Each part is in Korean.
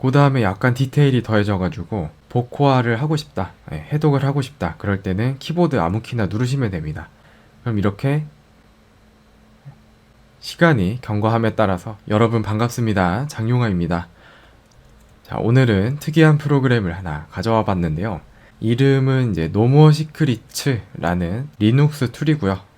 그 다음에 약간 디테일이 더해져가지고 복호화를 하고 싶다, 예, 해독을 하고 싶다. 그럴 때는 키보드 아무 키나 누르시면 됩니다. 그럼 이렇게 시간이 경과함에 따라서 여러분 반갑습니다. 장용화입니다. 자, 오늘은 특이한 프로그램을 하나 가져와 봤는데요. 이름은 이제 노모어 시크리츠라는 리눅스 툴이고요.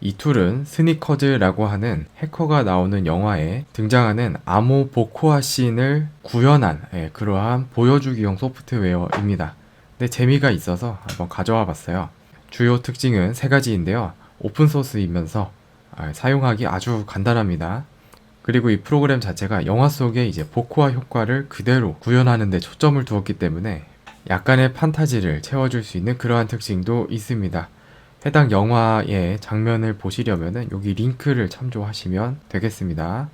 이 툴은 스니커즈라고 하는 해커가 나오는 영화에 등장하는 아모 보코아 씬을 구현한 예, 그러한 보여주기용 소프트웨어입니다. 근데 재미가 있어서 한번 가져와 봤어요. 주요 특징은 세 가지인데요. 오픈소스이면서 아, 사용하기 아주 간단합니다. 그리고 이 프로그램 자체가 영화 속의 이제 보코아 효과를 그대로 구현하는 데 초점을 두었기 때문에 약간의 판타지를 채워줄 수 있는 그러한 특징도 있습니다. 해당 영화의 장면을 보시려면은 여기 링크를 참조하시면 되겠습니다.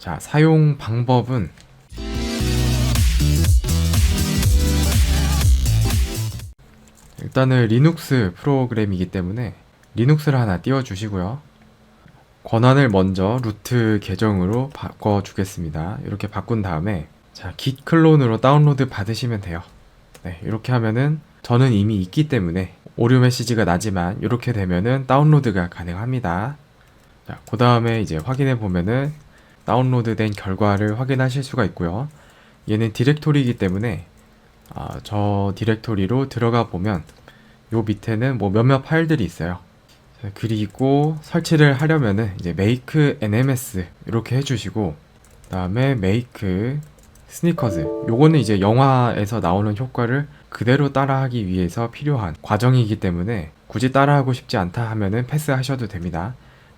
자, 사용 방법은 일단은 리눅스 프로그램이기 때문에 리눅스를 하나 띄워주시고요. 권한을 먼저 루트 계정으로 바꿔주겠습니다. 이렇게 바꾼 다음에 자, git 클론으로 다운로드 받으시면 돼요. 네, 이렇게 하면은 저는 이미 있기 때문에 오류 메시지가 나지만 이렇게 되면은 다운로드가 가능합니다. 자, 그 다음에 이제 확인해 보면은 다운로드된 결과를 확인하실 수가 있고요. 얘는 디렉토리이기 때문에 아, 저 디렉토리로 들어가 보면 요 밑에는 뭐 몇몇 파일들이 있어요. 자, 그리고 설치를 하려면은 이제 make nms 이렇게 해주시고 그다음에 make 스니커즈 요거는 이제 영화에서 나오는 효과를 그대로 따라하기 위해서 필요한 과정이기 때문에 굳이 따라하고 싶지 않다 하면은 패스하셔도 됩니다.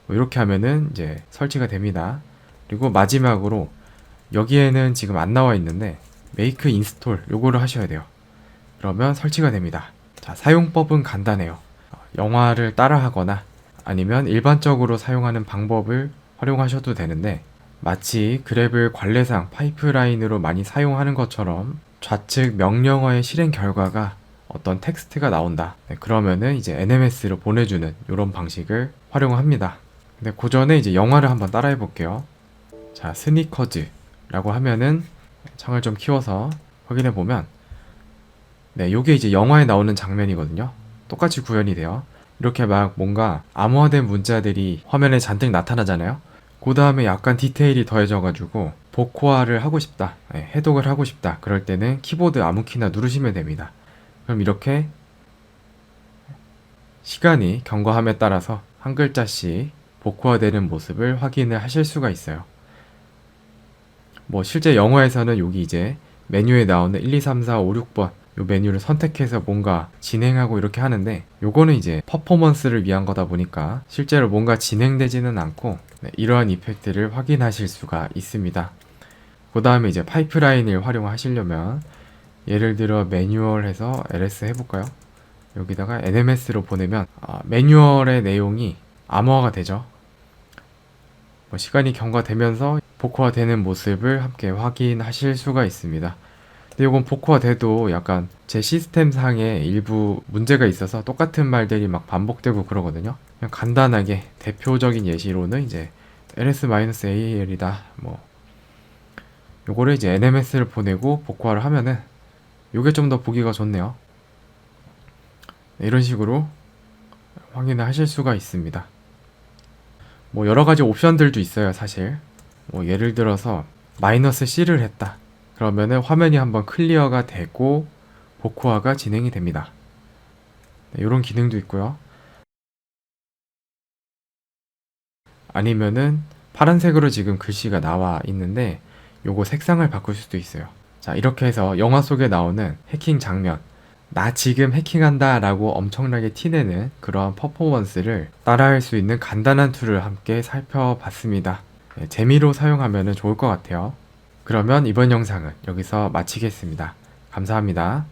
뭐 이렇게 하면은 이제 설치가 됩니다. 그리고 마지막으로 여기에는 지금 안 나와 있는데 make install 요거를 하셔야 돼요. 그러면 설치가 됩니다. 자, 사용법은 간단해요. 어, 영화를 따라하거나 아니면 일반적으로 사용하는 방법을 활용하셔도 되는데 마치 그랩을 관례상 파이프라인으로 많이 사용하는 것처럼 좌측 명령어의 실행 결과가 어떤 텍스트가 나온다. 네, 그러면은 이제 NMS로 보내주는 이런 방식을 활용합니다. 근데 그 전에 이제 영화를 한번 따라해 볼게요. 자, 스니커즈라고 하면은 창을 좀 키워서 확인해 보면 네, 요게 이제 영화에 나오는 장면이거든요. 똑같이 구현이 돼요. 이렇게 막 뭔가 암호화된 문자들이 화면에 잔뜩 나타나잖아요. 그 다음에 약간 디테일이 더해져가지고 복호화를 하고 싶다, 예, 해독을 하고 싶다. 그럴 때는 키보드 아무 키나 누르시면 됩니다. 그럼 이렇게 시간이 경과함에 따라서 한 글자씩 복호화되는 모습을 확인을 하실 수가 있어요. 뭐 실제 영화에서는 여기 이제 메뉴에 나오는 1, 2, 3, 4, 5, 6번 요 메뉴를 선택해서 뭔가 진행하고 이렇게 하는데 요거는 이제 퍼포먼스를 위한 거다 보니까 실제로 뭔가 진행되지는 않고 네, 이러한 이펙트를 확인하실 수가 있습니다. 그 다음에 이제 파이프라인을 활용하시려면 예를 들어 매뉴얼해서 ls 해볼까요? 여기다가 nms로 보내면 아, 매뉴얼의 내용이 암호화가 되죠. 뭐 시간이 경과되면서 복호화되는 모습을 함께 확인하실 수가 있습니다. 근데 이건 복호화 돼도 약간 제 시스템 상에 일부 문제가 있어서 똑같은 말들이 막 반복되고 그러거든요. 그냥 간단하게 대표적인 예시로는 이제 ls-al이다. 뭐 요거를 이제 nms를 보내고 복호화를 하면은 요게 좀 더 보기가 좋네요. 네, 이런 식으로 확인을 하실 수가 있습니다. 뭐 여러 가지 옵션들도 있어요, 사실. 뭐 예를 들어서 마이너스 C를 했다. 그러면은 화면이 한번 클리어가 되고 복호화가 진행이 됩니다. 네, 이런 기능도 있고요. 아니면은 파란색으로 지금 글씨가 나와 있는데 요거 색상을 바꿀 수도 있어요. 자, 이렇게 해서 영화 속에 나오는 해킹 장면 나 지금 해킹한다 라고 엄청나게 티내는 그러한 퍼포먼스를 따라할 수 있는 간단한 툴을 함께 살펴봤습니다. 네, 재미로 사용하면 좋을 것 같아요. 그러면 이번 영상은 여기서 마치겠습니다. 감사합니다.